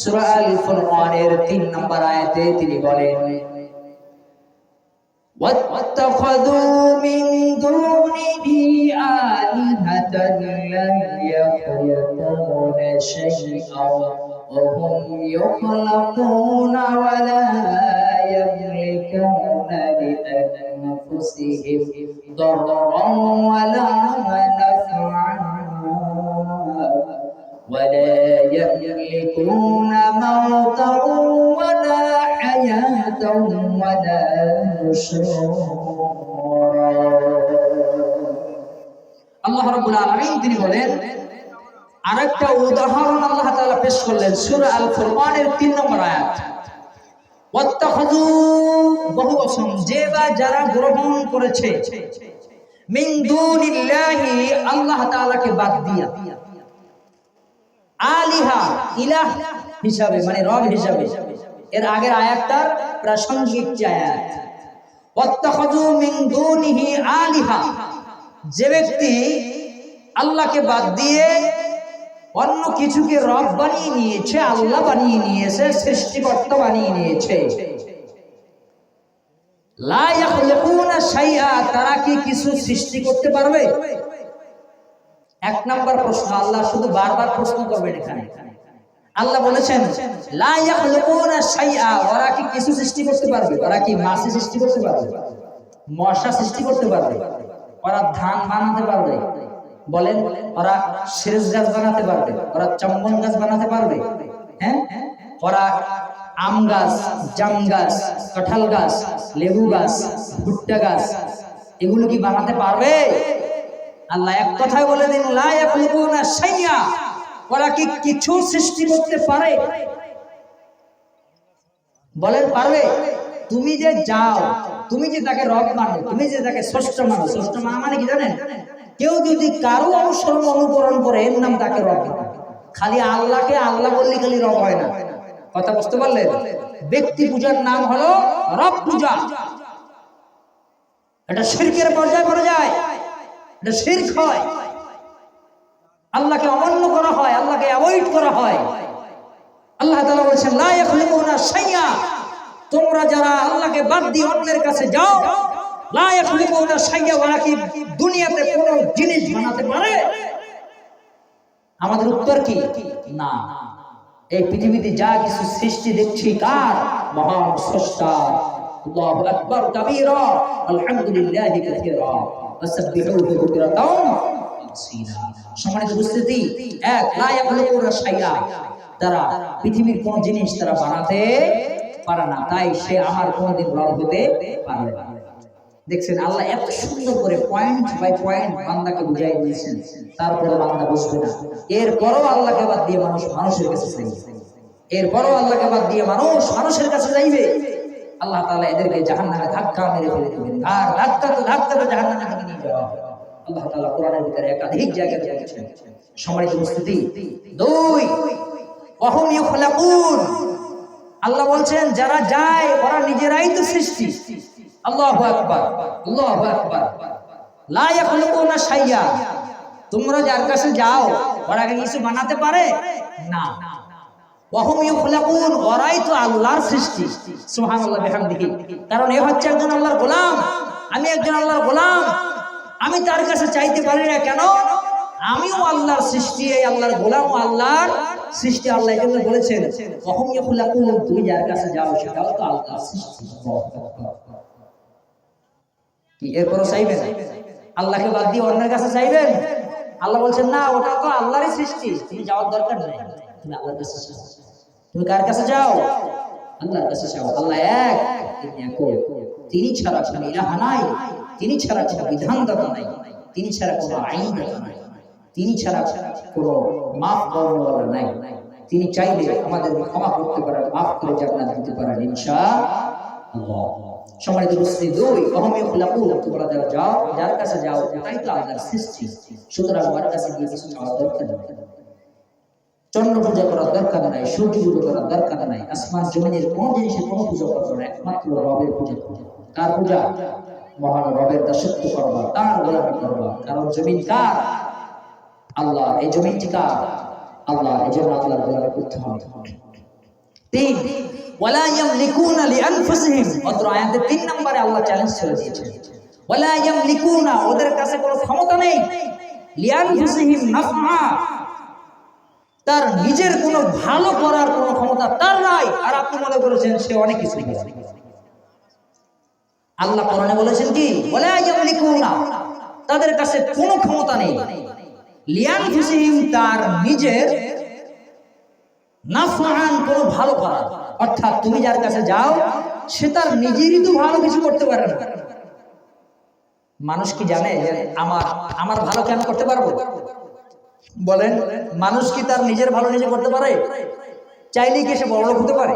সূরা আল ফুরকানের 3 নম্বর আয়াতে তিনি বলেন واتخذوا من دونه آلهة لا يخلقون شيئا وهم يخلقون ولا يملكون لأنفسهم ضرا ولا نفعا يملكون موتا ولا حياة ولا نشورا আল্লাহ রাব্বুল আলামিন তিনি বলেন আরেকটা উদাহরণ আল্লাহ তাআলা পেশ করলেন সূরা আল ফুরকানের 3 নম্বর আয়াত ওয়াত্তাখাযু বহু বচন যে বা যারা গ্রহণ করেছে মিন দুনিল্লাহি আল্লাহ তাআলাকে বাদ দিয়া আলিহা, ইলাহ হিসাবে মানে রব হিসাবে। এর আগের আয়াতটার প্রাসঙ্গিক যে আয়াত। আলিহা। যে ব্যক্তি আল্লাহকে বাদ দিয়ে অন্য কিছুকে রব বানিয়ে নিয়েছে, আল্লাহ বানিয়ে নিয়েছে, সৃষ্টিকর্তা বানিয়ে নিয়েছে। তারা কি কিছু সৃষ্টি করতে পারবে? এক নাম্বার প্রশ্ন, আল্লাহ শুধু বারবার প্রশ্ন করবেন এখানে। আল্লাহ বলেছেন ওরা কি কিছু সৃষ্টি করতে পারবে? ওরা কি মাছি সৃষ্টি করতে পারবে? মশা সৃষ্টি করতে পারবে? ওরা ধান বানাতে পারবে? বলেন, ওরা সিরেজ গাছ বানাতে পারবে? ওরা চম্বন গাছ বানাতে পারবে? হ্যাঁ? ওরা আম গাছ, জাম গাছ, কাঁঠাল গাছ, লেবু গাছ, ভুট্টা গাছ, এগুলো কি বানাতে পারবে? আল্লাহ এক কথায় বলে দিন, লা ইয়াখলুকুনা ওরা কি কিছু সৃষ্টি করতে পারে? বলেন, পারবে? তুমি যে যাও, তুমি যে তাকে রব মানো, তুমি যে তাকে ষষ্ঠ মানো ষষ্ঠ মানা মানে কি জানেন? কেউ যদি কারও অনুসরণ অনুকরণ করে, এর নাম তাকে রব খালি আল্লাহকে আল্লাহ বললে খালি রব হয় না। কথা বুঝতে পারলেন? ব্যক্তি পূজার নাম হলো রব পূজা। এটা শিরকের পর্যায়ে পড়ে যায়। শিরক হয়। আল্লাহকে অমান্য করা হয়, আল্লাহকে অ্যাভয়েড করা হয়। আল্লাহ তাআলা বলেছেন, লা ইয়াখলুকুনা শাইআ। তোমরা যারা আল্লাহকে বাদ দিয়ে অন্যের কাছে যাও, লা ইয়াখলুকুনা শাইআ, ওরা কি দুনিয়াতে কোনো জিনিস বানাতে পারে? আমাদের উত্তর কি? না। এই পৃথিবীতে যা কিছু সৃষ্টি দেখছি, কার? মহান স্রষ্টা আল্লাহু আকবার কাবীরা আলহামদুলিল্লাহি কাসীরা। ওয়াসাব্বিহুহু বুকরাতাও আসীলা সম্মানিত উপস্থিতি, এক লা ইয়াখলুকুনা শাইআ। তারা পৃথিবীর কোন জিনিস তারা বানাতে পারে না, তাই সে আমার কোনদিন রব হতে পারবে না। দেখছেন, আল্লাহ এত সুন্দর করে পয়েন্ট বাই পয়েন্ট বান্দাকে বুঝাই দিয়েছেন, তারপরে বান্দা বুঝবে না। এরপরও আল্লাহকে বাদ দিয়ে মানুষ মানুষের কাছে চাইবে। এরপরও আল্লাহকে বাদ দিয়ে মানুষ মানুষের কাছে যাইবে আল্লাহ তাআলা এদেরকে জাহান্নামে ধাক্কা মেরে ফেলে দেবেন। আর ধাক্কা তো ধাক্কা তো জাহান্নামে থেকে নিয়ে যাওয়া আল্লাহ তাআলা কোরআনের ভিতরে একাধিক জায়গায় বলেছেন, সম্মানিত উপস্থিতি, দুই অহম ইউখলাকুন। আল্লাহ বলছেন, যারা যায়, ওরা নিজেরাই তো সৃষ্টি। আল্লাহু আকবার আল্লাহু আকবার। লা ইয়াখলুকুনা শাইয়া। তোমরা যার কাছে যাও, ওরা কিছু বানাতে পারে? না। ওয়াহুম ওরাই তো আল্লাহর সৃষ্টি। সুবহানাল্লাহ, বিহামদিহি। কারণ এ হচ্ছে একজন আল্লাহর গোলাম। আমি একজন আল্লাহর গোলাম। আমি তার কাছে চাইতে পারি না কেন? আমিও আল্লাহর সৃষ্টি, এই আল্লাহর গোলাম আল্লাহর সৃষ্টি, আল্লাহ এই জন্য বলেছেন তুমি যার কাছে যাও সেটাও তো আল্লাহর সৃষ্টি। কি, এরপরও চাইবেন আল্লাহকে বাদ দিয়ে অন্যের কাছে চাইবেন? আল্লাহ বলছেন, না, ওটা তো আল্লাহরই সৃষ্টি, তুমি যাওয়ার দরকার নেই। তুমি আল্লাহর কাছে তুমি কার কাছে যাও? আল্লাহর কাছে যাও। আল্লাহ এক, তিনি এক তিনি ছাড়া কোনো ইলাহা নাই, তিনি ছাড়া কোনো বিধানদাতা নাই, তিনি ছাড়া কোনো আইনদাতা নাই, তিনি ছাড়া কোনো মাফ করার নাই। তিনি চাইলে আমাদের ক্ষমা করতে পারেন, মাফ করে জান্নাত দিতে পারেন ইনশাআল্লাহ সম্মানিত উপস্থিতি, দুই তোমরা যাও, যার কাছে যাও, তাই তো আল্লাহর সৃষ্টি। সুতরাং কাছে গিয়ে কিছু দরকার নেই। চন্দ্র পূজা করার দরকার নাই, সূর্য পূজা করার দরকার নাই, আসমান জমিনের কোন জিনিসের পূজা করব না, একমাত্র রবের পূজা। কার পূজা? মহান রবের দাসত্ব করবা তার করবা কারণ জমিন কার? আল্লাহ, এই জমিনটি কার? আল্লাহ, এই জন্য আল্লাহর করতে হবে। তিন অত্র আয়াতে তিন নম্বরে আল্লাহ চ্যালেঞ্জ ছেড়ে দিয়েছেন। ওদের কাছে কোনো ক্ষমতা নেই। তার নিজের কোনো ভালো করার কোনো ক্ষমতা তার নাই। আর আপনি মনে করেছেন সে অনেক কিছু আল্লাহ কোরআনে বলেছেন কি? ওয়ালা ইয়ামলিকুনা, তাদের কাছে কোনো ক্ষমতা নেই। লিআনফুসিহিম তার নিজের মানুষ কি জানে আমার আমার ভালো কেন করতে পারব? বলেন, মানুষ কি তার নিজের ভালো নিজে করতে পারে? চাইলেই কি সে বড় হতে পারে?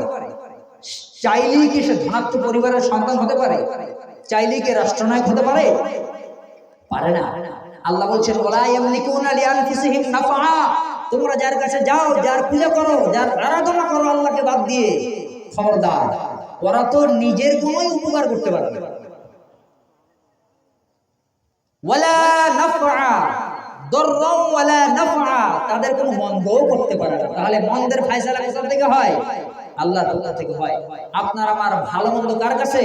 চাইলেই কি সে ধনাত্ম পরিবারের সন্তান হতে পারে? চাইলেই কি রাষ্ট্রনায়ক হতে পারে? পারে না। আল্লাহ বলছেন তোমরা যার কাছে যাও, যার পূজা করো, যার আরাধনা করো আল্লাহকে বাদ দিয়ে, খবরদার, ওরা তো নিজের কোনোই উপকার করতে পারবে তাদের করতে পারে তাহলে মন্দের ফয়সালা কোথা থেকে হয়? আল্লাহর পক্ষ থেকে হয়? আপনার আমার ভালো মন্দ কার কাছে?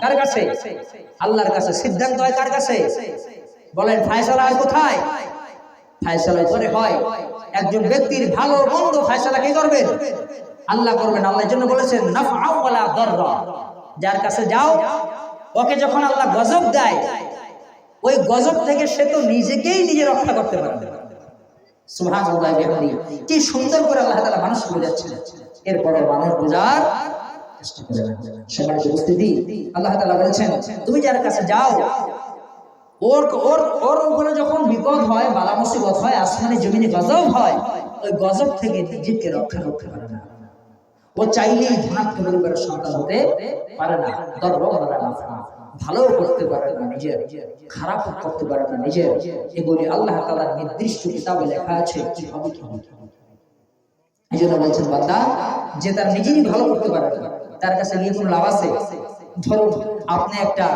কার কাছে? আল্লাহর কাছে। সিদ্ধান্ত হয় কার কাছে? বলেন, ফয়সালা হয় কোথায়? ফয়সালা করে হয়। একজন ব্যক্তির ভালো মন্দ ফয়সালা কে করবেন আল্লাহ করবেন। আল্লাহর জন্য বলেছেন নাফআ ওয়ালা দররা। যার কাছে যাও, ওকে যখন আল্লাহ গজব দেয়, ওই গজব থেকে সে তো নিজেকেই নিজে রক্ষা করতে পারে কি সুন্দর করে আল্লাহ তাআলা মানুষ বোঝাচ্ছেন। এরপরে মানুষ চেষ্টা আল্লাহ তুমি যার কাছে যাও ওর ওর ওর উপরে যখন বিপদ হয়, বালা মুসিবত হয়, আসমানে জমিনে গজব হয়, ওই গজব থেকে নিজেকে রক্ষা করতে পারে না। ও চাইলেই ধনাত্ম পরিবারের সন্তান হতে পারে না দর্ব করে না। ভালো করতে পারে না নিজের খারাপ করতে পারে না নিজের এগুলি আল্লাহ তাআলার নির্দিষ্ট কিতাবে লেখা আছে, কি হবে কি হবে এই জন্য বলছেন, বান্দা, যে তার নিজেরই ভালো করতে পারে না, তার কাছে গিয়ে কোনো লাভ আছে? ধরুন, আপনি একটা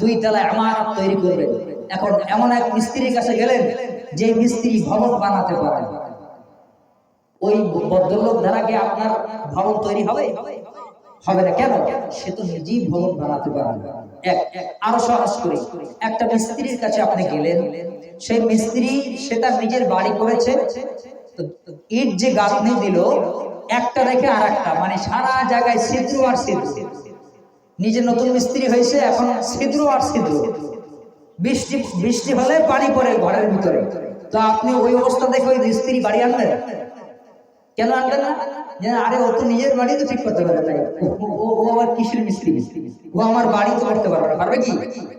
দুই তলা ইমারত তৈরি করবেন এখন এমন এক মিস্ত্রির কাছে গেলেন, যে মিস্ত্রি ভবন বানাতে পারে ওই ভদ্রলোক দ্বারা কি আপনার ভবন তৈরি হবে? হবে না। কেন? সে তো নিজেই ভবন বানাতে পারে এক, আরও সহজ করি। একটা মিস্ত্রির কাছে আপনি গেলেন, সেই মিস্ত্রি, সে তার নিজের বাড়ি করেছে। ইট যে গাঁথনি দিল, একটা রেখে আর একটা মানে সারা জায়গায় ছিদ্র আর ছিদ্র। নিজে নতুন মিস্ত্রি হয়েছে, এখন ছিদ্র আর ছিদ্র। বৃষ্টি বৃষ্টি হলে পানি পড়ে ঘরের ভিতরে। তো আপনি ওই অবস্থা দেখে ওই মিস্ত্রি বাড়ি আনলেন? কেন আনলেন না? আরে, ও তো নিজের বাড়ি তো ঠিক করতে পারে তাই। ও- আবার কিসের মিস্ত্রি? ও আমার বাড়ি তো করতে পারবে না। পারবে কি?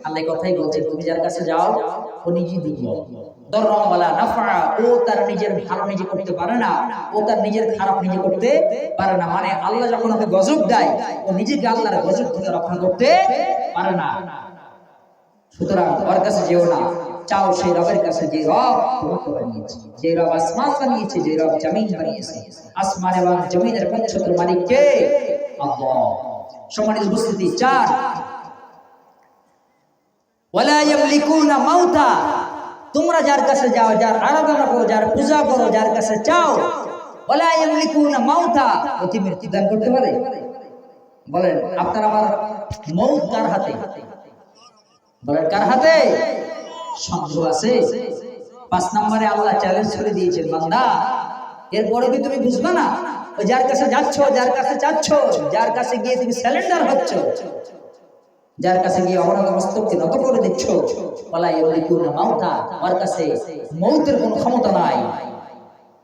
আল্লাহ কথাই বলছে তুমি যার কাছে যাও, ও নিজে নাফা ও তার নিজের ভালো নিজে করতে পারে না। ও তার নিজের খারাপ নিজে করতে পারে না। মানে আল্লাহ যখন ওকে গজব দেয়, ও নিজেকে আল্লাহর গজব থেকে রক্ষা করতে পারে না। সুতরাং ওর কাছে যেও না। চাও সেই রবের কাছে যে রব তোমাকে বানিয়েছে। যে রব আসমান বানিয়েছে, যে রব জমিন বানিয়েছে। আসমান এবং জমিনের পঞ্চত্র মালিক কে? আল্লাহ। সম্মানিত উপস্থিতি, চার। ওয়ালা ইয়ামলিকুনা মাউতা। তোমরা যার কাছে যাও, যার আরাধনা করো, যার পূজা করো, যার কাছে চাও, ওয়ালা ইয়ামলিকুনা মাউতা। অতি মৃত্যু দান করতে পারে। বলেন, আপনার আমার মৌত কার হাতে? বলেন কার হাতে? সন্দেহ আছে? পাঁচ নম্বরে আল্লাহ চ্যালেঞ্জ করে দিয়েছেন, বান্দা। এরপরে কি তুমি বুঝবে না? যার কাছে যাচ্ছ, যার কাছে যাচ্ছ যার কাছে গিয়ে তুমি স্যালেন্ডার হচ্ছ, যার কাছে গিয়ে অবনত মস্তককে নত করে দিচ্ছ বলা ইউলিকুনা মাউতা, ওর কাছে মৌতের কোনো ক্ষমতা নাই।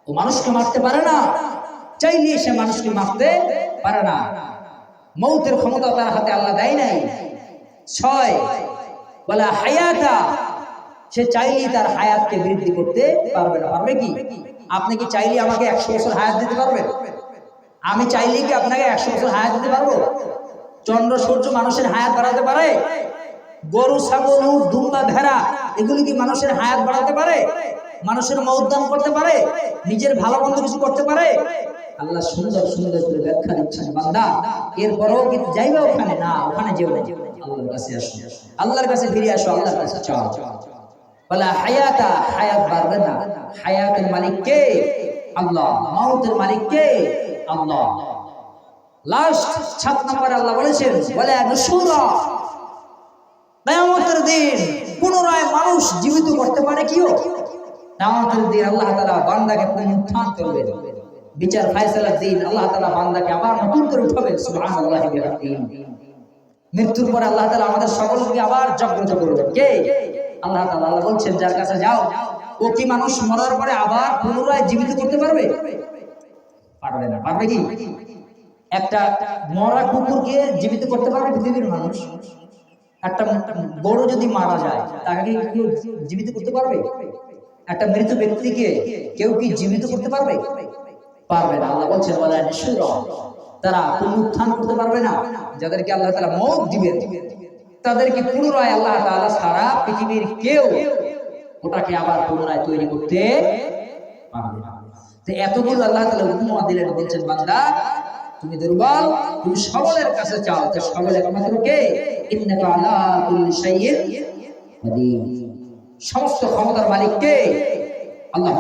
ও মানুষকে মারতে পারে না, চাইলে সে মানুষকে মারতে পারে না। মৌতের ক্ষমতা তার হাতে আল্লাহ দেয় নাই। ছয় বলা হায়াতা। সে চাইলেই তার হায়াতকে বৃদ্ধি করতে পারবে না। পারবে কি? আপনি কি চাইলে আমাকে একশো বছর হায়াত দিতে পারবেন? আমি চাইলেই কি আপনাকে একশো বছর হায়াত দিতে পারব? চন্দ্র, সূর্য মানুষের হায়াত বাড়াতে পারে? গরু, ছাগল দুম্বা, ভেড়া, এগুলি কি মানুষের হায়াত বাড়াতে পারে? মানুষের মৌদান করতে পারে? নিজের ভালো মন্দ কিছু করতে পারে? আল্লাহ সুন্দর সুন্দর করে ব্যাখ্যা দিচ্ছেন, বান্দা। এরপরেও কি যাইবে ওখানে? না, ওখানে যেও না। আল্লাহর কাছে আসো। আল্লাহর কাছে ফিরে আসো, আল্লাহর কাছে চাও বলা, হায়াতা, হায়াত বাড়বে না হায়াতের মালিক কে? আল্লাহ। মাউতের মালিক কে? আল্লাহ। লাস্ট সাত নম্বরে আল্লাহ বলেছেন, বলে নুশুরা কিয়ামতের দিন পুনরায় মানুষ জীবিত করতে পারে কিও? কিয়ামতের দিন আল্লাহ তাআলা বান্দাকে পুনরুত্থান করবেন। বিচার ফায়সালার দিন, আল্লাহ তাআলা বান্দাকে আবার নতুন করে বিহামদিহি মৃত্যুর পরে আল্লাহ তাআলা আমাদের সকলকে আবার জাগ্রত করবেন। কে? আল্লাহ তাআলা, আল্লাহ বলছেন, যার কাছে যাও, ও কি মানুষ মরার পরে আবার পুনরায় জীবিত করতে পারবে? পারবে না। পারবে কি? একটা মরা কুকুরকে জীবিত করতে পারবে পৃথিবীর মানুষ? একটা গরু যদি মারা যায়, তাকে কেউ জীবিত করতে পারবে? একটা মৃত ব্যক্তিকে কেউ কি জীবিত করতে পারবে? পারবে না। আল্লাহ বলছেন, ওয়ালা নিশুরা। তারা পুনরুত্থান করতে পারবে না। যাদেরকে আল্লাহ তাআলা মৌত দিবেন, তাদেরকে পুনরায় আল্লাহ তাআলা সারা পৃথিবীর কেউ ওটাকে আবার পুনরায় তৈরি করতে পারবে না। এতগুলো আল্লাহ তাআলা উপমা দিলেন, বলছেন, বান্দা, তুমি দুর্বল, তুমি সবলের কাছে চাও। তো কুল্লি শাইইন সমস্ত ক্ষমতার মালিক কে? আল্লাহ